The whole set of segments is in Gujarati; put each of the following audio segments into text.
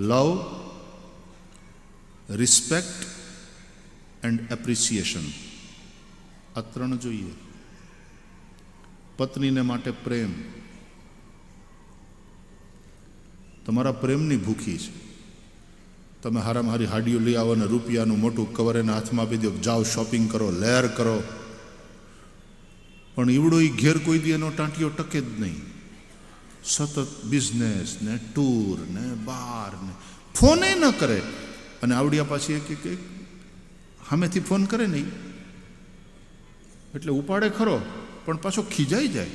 લવ રિસ્પેક્ટ એન્ડ એપ્રિસિએશન આ ત્રણ જોઈએ. પત્નીને માટે પ્રેમ. તમારા પ્રેમની ભૂખી છે. તમે હારામાં હારી હાડીઓ લઈ આવો ને રૂપિયાનું મોટું કવર એના હાથમાં આપી દો. જાઓ શોપિંગ કરો લેર કરો. પણ ઈવડો એ ઘેર કોઈ દી એનો ટાંટિયો ટકે જ નહીં. સતત બિઝનેસ ને ટૂર ને બાર ને ફોને ન કરે. અને આવડિયા પાછી એક એક સામેથી ફોન કરે નહીં. એટલે ઉપાડે ખરો, પણ પાછો ખીજાઈ જાય.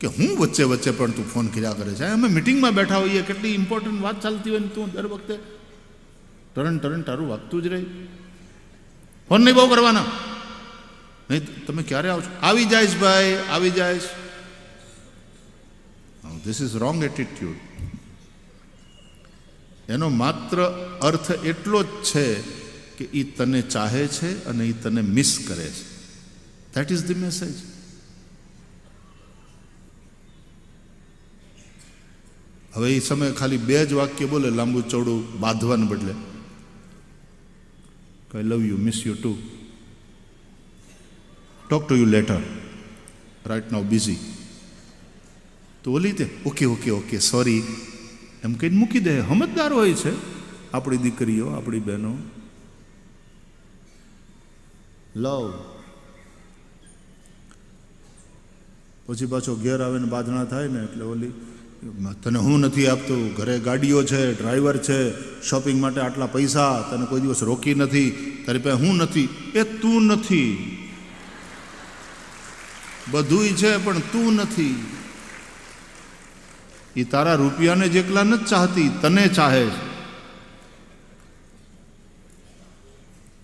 કે હું વચ્ચે વચ્ચે પણ તું ફોન કર્યા કરે છે. અમે મિટિંગમાં બેઠા હોઈએ, કેટલી ઇમ્પોર્ટન્ટ વાત ચાલતી હોય ને તું દર વખતે. ટરણ ટરણ તારું વાગતું જ રહે. ફોન નહીં બહુ કરવાના. નહીં, તમે ક્યારે આવશો? આવી જાયશ ભાઈ, આવી જાઈશ. ધીસ ઇઝ રોંગ એટીટ્યુડ એનો માત્ર અર્થ એટલો જ છે કે એ તને ચાહે છે અને એ તને મિસ કરે છે. દેટ ઇઝ ધી મેસેજ હવે એ સમયે ખાલી બે જ વાક્ય બોલે, લાંબુ ચોડું બાંધવાને બદલે. I love you miss you to talk to you later right now busy તો ઓલી તે, ઓકે ઓકે ઓકે સોરી એમ કહીને મૂકી દે. સમજદાર હોય છે. આપણી દીકરીઓ, આપણી બહેનો. લવ. પછી પાછો ઘેર આવીને બાંધણા થાય ને, એટલે ઓલી, તને હું નથી આપતું. ઘરે ગાડીઓ છે, ડ્રાઈવર છે. શોપિંગ માટે આટલા પૈસા. તને કોઈ દિવસ રોકી નથી. તારી પાસે હું નથી. એ તું નથી. બધુંય છે, પણ તું નથી. એ તારા રૂપિયાને જેટલા નથી ચાહતી, તને ચાહે છે.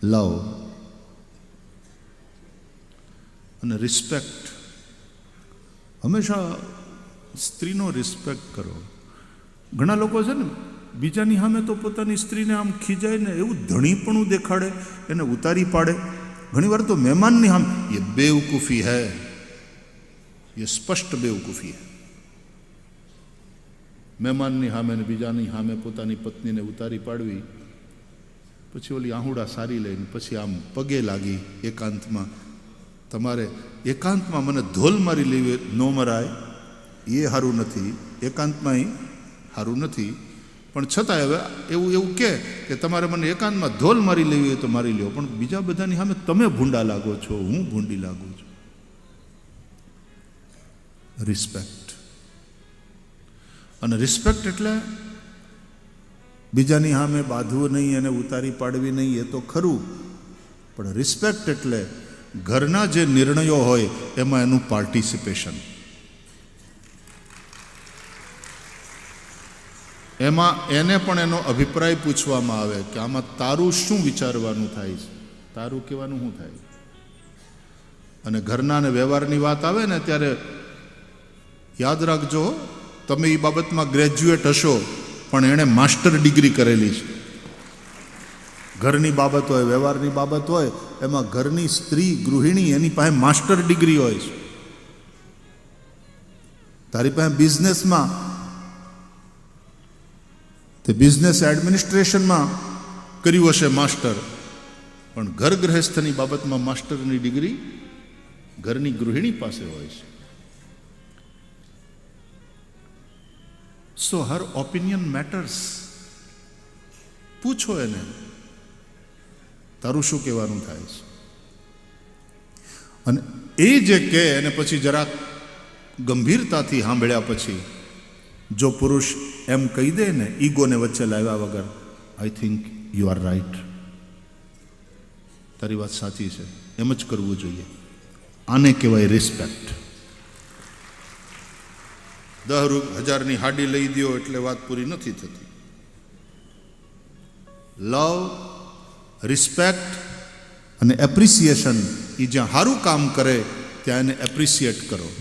લવ. અને રિસ્પેક્ટ હંમેશા સ્ત્રીનો રિસ્પેક્ટ કરો. ઘણા લોકો છે ને, બીજાની સામે તો પોતાની સ્ત્રીને આમ ખીજાય ને એવું ધણીપણું દેખાડે, એને ઉતારી પાડે. ઘણીવાર તો મહેમાનની સામે એ બેવકૂફી હૈ. એ સ્પષ્ટ બેવકૂફી હૈ. મહેમાનની સામે ને બીજાની સામે પોતાની પત્નીને ઉતારી પાડવી. પછી ઓલી આહુડા સારી લઈને પછી આમ પગે લાગી એકાંતમાં. તમારે એકાંતમાં મને ધોલ મારી લેવી ન મરાય. એ સારું નથી. એકાંતમાં સારું નથી. પણ છતાંય હવે એવું એવું કે તમારે મને એકાંતમાં ધોલ મારી લેવી હોય તો મારી લ્યો. પણ બીજા બધાની સામે તમે ભૂંડા લાગો છો, હું ભૂંડી લાગુ છું. રિસ્પેક્ટ અને રિસ્પેક્ટ એટલે બીજાની સામે બાંધવું નહીં અને ઉતારી પાડવી નહીં, એ તો ખરું. પણ રિસ્પેક્ટ એટલે ઘરના જે નિર્ણયો હોય, એમાં એનું પાર્ટિસિપેશન એમાં એને પણ એનો અભિપ્રાય પૂછવામાં આવે કે આમાં તારું શું વિચારવાનું થાય છે? તારું કહેવાનું શું થાય? અને ઘરના ને વ્યવહારની વાત આવે ને, ત્યારે યાદ રાખજો તમે એ બાબતમાં ગ્રેજ્યુએટ હશો, પણ એણે માસ્ટર ડિગ્રી કરેલી છે. ઘરની બાબત હોય, વ્યવહારની બાબત હોય, એમાં ઘરની સ્ત્રી ગૃહિણી એની પાસે માસ્ટર ડિગ્રી હોય છે. તારી પાસે બિઝનેસમાં તે બિઝનેસ એડમિનિસ્ટ્રેશનમાં કર્યું હશે માસ્ટર પણ ઘર ગૃહસ્થની બાબતમાં માસ્ટરની ડિગ્રી ઘરની ગૃહિણી પાસે હોય છે. સો હર ઓપિનિયન મેટર્સ પૂછો એને. તારું શું કહેવાનું થાય છે? અને એ જે કહે અને પછી જરાક ગંભીરતાથી સાંભળ્યા પછી જો પુરુષ એમ કહી દે ને ઈગોને વચ્ચે લાવ્યા વગર I think you are right તારી વાત સાચી છે. એમ જ કરવું જોઈએ. આને કહેવાય રિસ્પેક્ટ દહ રૂપ હજારની હાડી લઈ દો એટલે વાત પૂરી નથી થતી. લવ રિસ્પેક્ટ અને એપ્રિસિએશન એ જ્યાં સારું કામ કરે ત્યાં એને એપ્રિસિએટ કરો.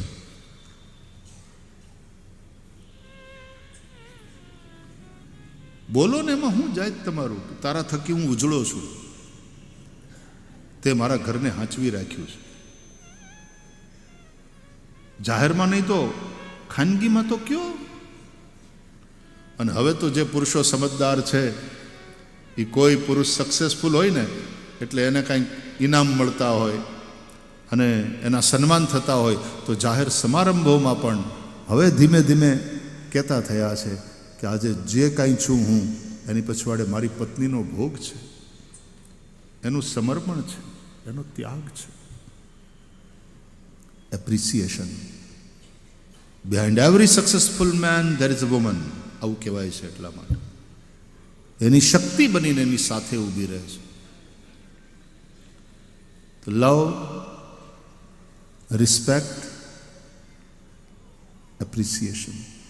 બોલો ને એમાં હું જાય તમારું? તારા થકી હું ઉજળો છું. તે મારા ઘરને હાંચવી રાખ્યું છે. જાહેરમાં નહીં તો ખાનગીમાં તો કયો? અને હવે તો જે પુરુષો સમજદાર છે એ કોઈ પુરુષ સક્સેસફુલ હોય ને, એટલે એને કાંઈક ઇનામ મળતા હોય અને એના સન્માન થતા હોય, તો જાહેર સમારંભોમાં પણ હવે ધીમે ધીમે કહેતા થયા છે કે આજે જે કાંઈ છું હું, એની પછવાડે મારી પત્નીનો ભોગ છે. એનું સમર્પણ છે, એનો ત્યાગ છે. Appreciation behind every successful man there is a woman આવું કહેવાય છે એટલા માટે. એની શક્તિ બનીને એની સાથે ઊભી રહે છે. લવ રિસ્પેક્ટ એપ્રિસિએશન